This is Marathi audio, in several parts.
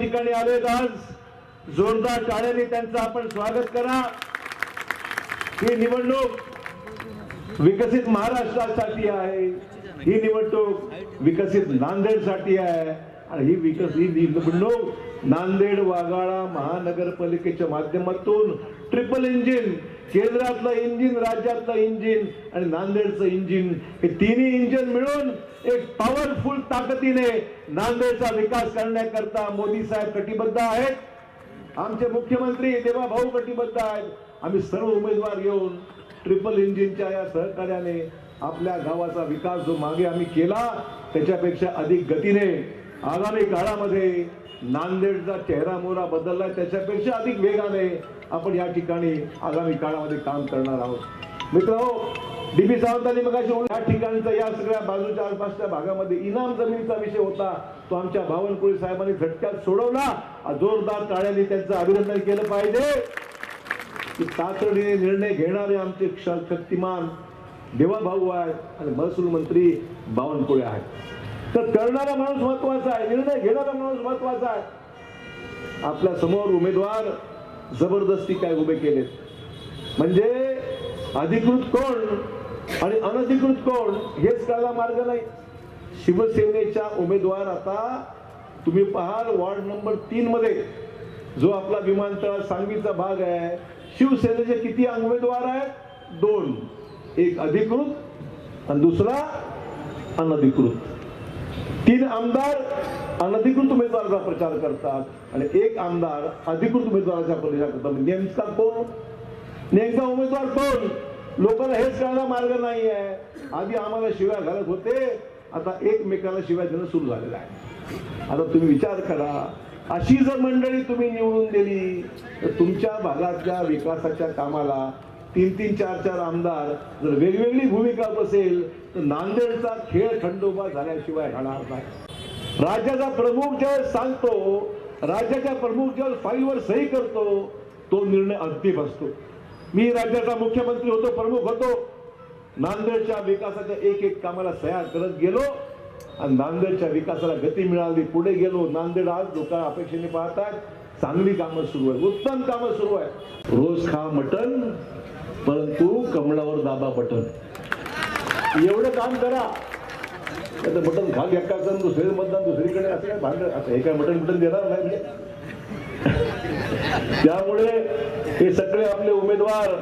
ठिकाणी आलोय आज. जोरदार टाळ्याने त्यांचं आपण स्वागत करा. ही निवडणूक विकसित महाराष्ट्रासाठी आहे. ही निवडणूक विकसित नांदेडसाठी आहे. आणि ही विकसित ही निवडणूक नांदेड वाघाळा महानगरपालिकेच्या माध्यमातून ट्रिपल इंजिन केंद्रातलं इंजिन राज्यातलं इंजिन आणि नांदेडचं इंजिन. हे तिन्ही इंजिन मिळून एक पॉवरफुल ताकदीने नांदेडचा विकास करण्याकरता मोदी साहेब कटिबद्ध आहेत. आमचे मुख्यमंत्री देवा भाऊ कटिबद्ध आहेत. आम्ही सर्व उमेदवार घेऊन ट्रिपल इंजिनच्या या सहकार्याने आपल्या गावाचा विकास जो मागे आम्ही केला त्याच्यापेक्षा अधिक गतीने आगामी काळामध्ये नांदेडचा चेहरा मोहरा बदललाय त्याच्यापेक्षा अधिक वेगाने आपण या ठिकाणी आगामी काळामध्ये काम करणार आहोत. मित्र डीबी सावंतांनी मग या ठिकाणचा या सगळ्या बाजूच्या आसपासच्या भागामध्ये इनाम जमिनीचा विषय होता. तो आमच्या बावनकुळे साहेबांनी झटक्यात सोडवला. जोरदार टाळ्यांनी त्यांचं अभिनंदन केलं पाहिजे. की तातडीने निर्णय घेणारे आमचे शक्तिमान देवा भाऊ आहेत आणि महसूल मंत्री बावनकुळे आहेत. तर करणारा माणूस महत्त्वाचा आहे निर्णय घेणारा माणूस महत्त्वाचा आहे. आपल्यासमोर उमेदवार जबरदस्ती काय उभे केलेत म्हणजे अधिकृत कोण आणि अनधिकृत कोण हेच कळायला मार्ग नाही. शिवसेनेच्या उमेदवार आता तुम्ही पाहाल वार्ड नंबर तीन मध्ये जो आपला विमानतळ सांगलीचा भाग आहे. शिवसेनेचे किती उमेदवार आहेत? दोन. एक अधिकृत आणि दुसरा अनधिकृत. तीन आमदार अनधिकृत उमेदवाराचा प्रचार करतात. आणि एक आमदार अधिकृत उमेदवाराचा प्रचार करतात म्हणजे नेमका कोण? नेमका उमेदवार कोण? लोकांना हेच करायला मार्ग नाही आहे आधी आम्हाला शिव्या घालत होते. आता एकमेकाला शिव्या देणं सुरू झालेलं आहे. आता तुम्ही विचार करा. अशी जर मंडळी तुम्ही निवडून दिली तर तुमच्या भागातल्या विकासाच्या कामाला तीन तीन चार चार आमदार जर वेगवेगळी भूमिका बसेल तर नांदेडचा खेळ खंडोबा झाल्याशिवाय राहणार नाही. राज्याचा प्रमुख ज्यावेळेस सांगतो राज्याच्या प्रमुख ज्यावेळेस फाईलवर सही करतो तो निर्णय अंतिम असतो. मी राज्याचा मुख्यमंत्री होतो प्रमुख होतो. नांदेडच्या विकासाच्या एक एक कामाला सह्या करत गेलो. आणि नांदेडच्या विकासाला गती मिळाली पुढे गेलो नांदेड आज लोक अपेक्षेने पाहतात चांगली कामं सुरू आहे उत्तम कामं सुरू आहे रोज खा मटन परंतु कमळावर दाबा बटन. एवढं काम करा. त्याचं मटन खा घ्या आणि दुसरे मतदान दुसरीकडे असं काय भांडण? असं हे काय मटन मटन देणार नाही म्हणजे? त्यामुळे हे सगळे आपले उमेदवार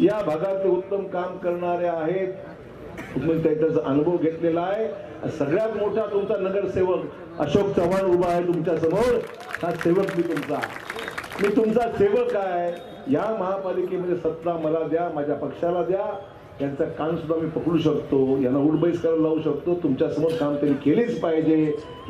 या भागातले उत्तम काम करणारे आहेत. तुम्ही त्याचा अनुभव घेतलेला आहे. सगळ्यात मोठा तुमचा नगरसेवक अशोक चव्हाण उभा आहे तुमच्यासमोर. हा सेवक मी तुमचा. मी तुमचा सेवक आहे. या महापालिकेमध्ये सत्ता मला द्या माझ्या पक्षाला द्या. यांचा कान सुद्धा मी पकडू शकतो यांना उडबैस करायला लावू शकतो. तुमच्यासमोर काम त्यांनी केलेच पाहिजे.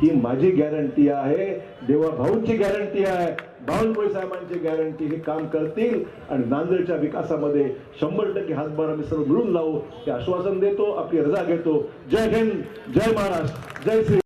ही माझी गॅरंटी आहे. देवा भाऊंची गॅरंटी आहे. बावनकुळे साहेबांची गॅरंटी हे काम करतील. आणि नांदेडच्या विकासामध्ये शंभर टक्के हातभार आम्ही सर्व मिळून लावू हे आश्वासन देतो आपली रजा घेतो. जय हिंद जय महाराष्ट्र जय श्री